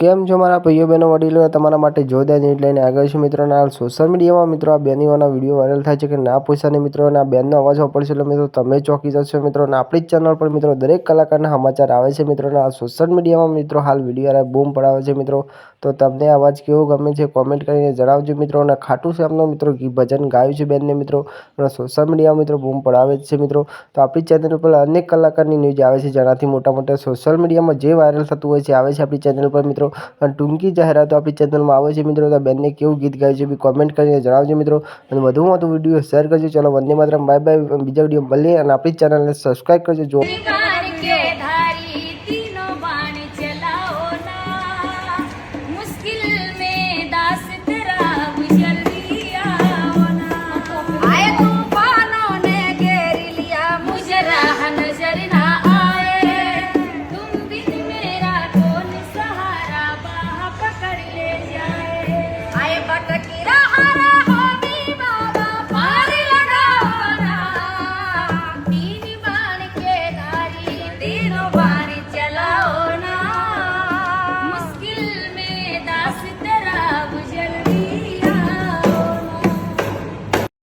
કેમ છો મારા ભાઈઓ બહેનો, વડીલો? તમારા માટે જોરદાર ન્યૂઝ લઈને આગળ છું મિત્રોના સોશિયલ મીડિયામાં મિત્રો આ બેનીઓના વીડિયો વાયરલ થાય છે કે ના પૈસાની મિત્રો, અને આ બેનનો અવાજ વાપરશે એટલે મિત્રો તમે ચોંકી જશો મિત્રો. અને આપણી જ ચેનલ પર મિત્રો દરેક કલાકારના સમાચાર આવે છે મિત્રો. આ સોશિયલ મીડિયામાં મિત્રો હાલ વીડિયો બૂમ પડાવે છે મિત્રો. તો તમને અવાજ કેવો ગમે છે કોમેન્ટ કરીને જણાવજો મિત્રો. અને ખાટું શ્યામનો મિત્રો ભજન ગાયું છે બેનને મિત્રો. અને સોશિયલ મીડિયામાં મિત્રો બૂમ પડાવે છે મિત્રો. તો આપણી ચેનલ પર અનેક કલાકારની ન્યૂઝ આવે છે જેનાથી મોટા મોટા સોશિયલ મીડિયામાં જે વાયરલ થતું હોય છે, આવે છે આપણી ચેનલ પર મિત્રો. અને ટૂંકી જાહેરાતો આપણી ચેનલમાં આવે છે મિત્રો, તો બેનને કેવું ગીત ગાય છે બી કોમેન્ટ કરીને જણાવજો મિત્રો અને વધુમાં વધુ વીડિયો શેર કરજો ચલો વંદે માત્ર બાય બાય બીજા વીડિયો મળીએ અને આપણી ચેનલને સબસ્ક્રાઈબ કરજો જો.